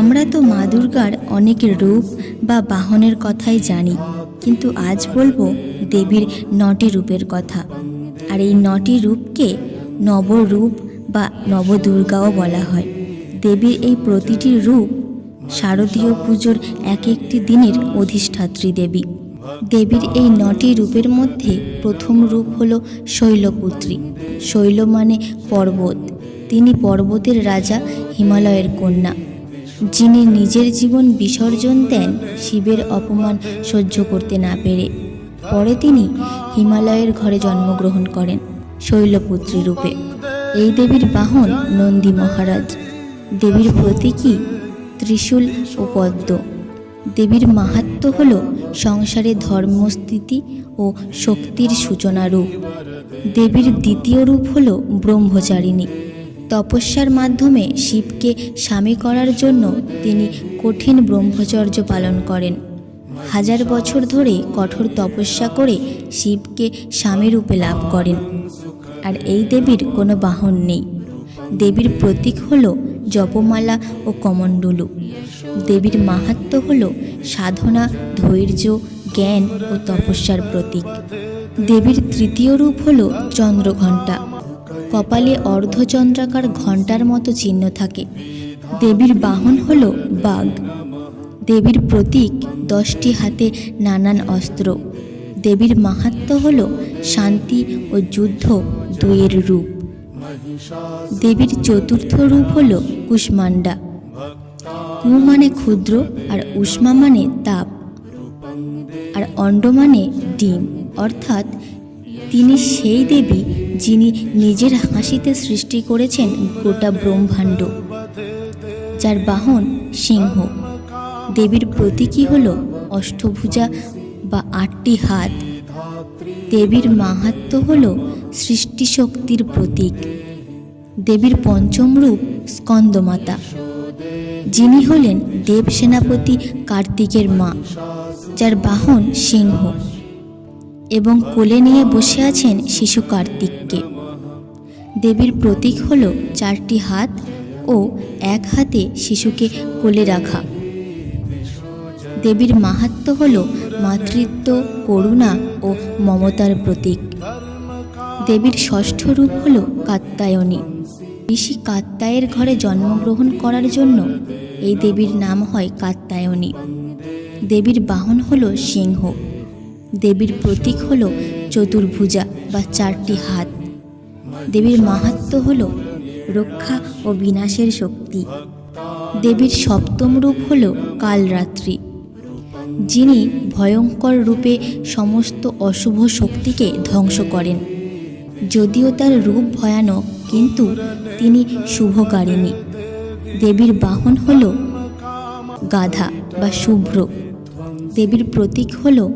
আমরা তো মা দুর্গার অনেক রূপ বা বাহনের কথাই জানি, কিন্তু আজ বলব দেবীর নটি রূপের কথা। আর এই নটি রূপকে নবরূপ বা নবদুর্গাও বলা হয়। দেবীর এই প্রতিটি রূপ শারদীয় পুজোর এক একটি দিনের অধিষ্ঠাত্রী দেবী। দেবীর এই নটি রূপের মধ্যে প্রথম রূপ হল শৈলপুত্রী। শৈল মানে পর্বত। তিনি পর্বতের রাজা, হিমালয়ের কন্যা। যিনি নিজের জীবন বিসর্জন দেন, শিবের অপমান সহ্য করতে না পেরে। পরে তিনি হিমালয়ের ঘরে জন্মগ্রহণ করেন, শৈলপুত্রী রূপে। এই দেবীর বাহন নন্দী মহারাজ। দেবীর প্রতীকী ত্রিশূল ও পদ্ম। দেবীর মাহাত্ম্য হল সংসারে ধর্মস্থিতি ও শক্তির সূচনা রূপ দেবীর দ্বিতীয় রূপ হল ব্রহ্মচারিণী। তপস্যার মাধ্যমে শিবকে স্বামী করার জন্য তিনি কঠিন ব্রহ্মচর্য পালন করেন। হাজার বছর ধরে কঠোর তপস্যা করে শিবকে স্বামীরূপে লাভ করেন। আর এই দেবীর কোনো বাহন নেই। দেবীর প্রতীক হল জপমালা ও কমণ্ডলু। দেবীর মাহাত্ম্য হল সাধনা, ধৈর্য, জ্ঞান ও তপস্যার প্রতীক। দেবীর তৃতীয় রূপ হল চন্দ্রঘণ্টা। কপালে অর্ধচন্দ্রাকার ঘণ্টার মতো চিহ্ন থাকে। দেবীর বাহন হল বাঘ। দেবীর প্রতীক দশটি হাতে নানান অস্ত্র। দেবীর মাহাত্ম্য হল শান্তি ও যুদ্ধ দুয়ের রূপ। দেবীর চতুর্থ রূপ হল কুষ্মান্ডা কু মানে ক্ষুদ্র আর উষ্মা মানে তাপ। আর অণ্ড মানে ডিম, অর্থাৎ তিনি সেই দেবী যিনি নিজের হাসিতে সৃষ্টি করেছেন গোটা ব্রহ্মাণ্ড, যার বাহন সিংহ। দেবীর প্রতীকী হল অষ্টভুজা বা আটটি হাত। দেবীর মাহাত্ম্য হল সৃষ্টিশক্তির প্রতীক। দেবীর পঞ্চম রূপ স্কন্দমাতা, যিনি হলেন দেব সেনাপতি কার্তিকের মা, যার বাহন সিংহ। এবং কোলে নিয়ে বসে আছেন শিশু কার্তিককে। দেবীর প্রতীক হল চারটি হাত ও এক হাতে শিশুকে কোলে রাখা। দেবীর মাহাত্ম্য হল মাতৃত্ব, করুণা ও মমতার প্রতীক। দেবীর ষষ্ঠ রূপ হল কাত্তায়নী ঋষি কাত্তায়ের ঘরে জন্মগ্রহণ করার জন্য এই দেবীর নাম হয় কাত্তায়নী দেবীর বাহন হল সিংহ। দেবীর প্রতীক হল চতুর্ভুজা বা চারটি হাত। দেবীর মাহাত্ম্য হল রক্ষা ও বিনাশের শক্তি। দেবীর সপ্তম রূপ হল কালরাত্রি। যিনি ভয়ঙ্কর রূপে সমস্ত অশুভ শক্তিকে ধ্বংস করেন। যদিও তার রূপ ভয়ানক, কিন্তু তিনি শুভকারিণী। দেবীর বাহন হল গাধা বা শুভ্র। দেবীর প্রতীক হল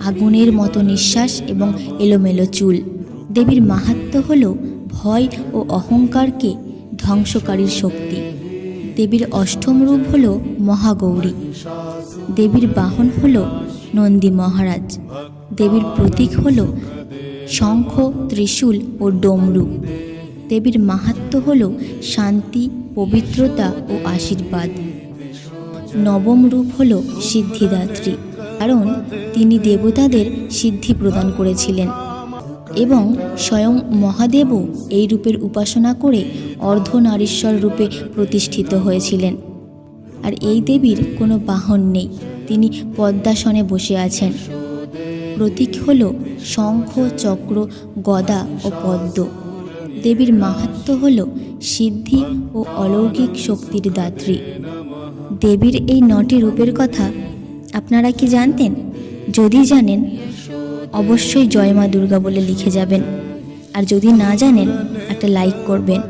আগুনের মতো নিঃশ্বাস এবং এলোমেলো চুল। দেবীর মাহাত্ম্য হল ভয় ও অহংকারকে ধ্বংসকারীর শক্তি। দেবীর অষ্টম রূপ হল মহাগৌরী। দেবীর বাহন হল নন্দী মহারাজ। দেবীর প্রতীক হল শঙ্খ, ত্রিশূল ও ডমরু। দেবীর মাহাত্ম হল শান্তি, পবিত্রতা ও আশীর্বাদ। নবম রূপ হল সিদ্ধিদাত্রী। কারণ তিনি দেবতাদের সিদ্ধি প্রদান করেছিলেন এবং স্বয়ং মহাদেবও এই রূপের উপাসনা করে অর্ধনারীশ্বর রূপে প্রতিষ্ঠিত হয়েছিলেন। আর এই দেবীর কোনো বাহন নেই, তিনি পদ্মাসনে বসে আছেন। প্রতীক হল শঙ্খ, চক্র, গদা ও পদ্ম। দেবীর মাহাত্ম্য হল সিদ্ধি ও অলৌকিক শক্তির দাত্রী। দেবীর এই নটি রূপের কথা আপনারা কি জানতেন? যদি জানেন, অবশ্যই জয় মা দুর্গা বলে লিখে যাবেন। আর যদি না জানেন, একটা লাইক করবেন।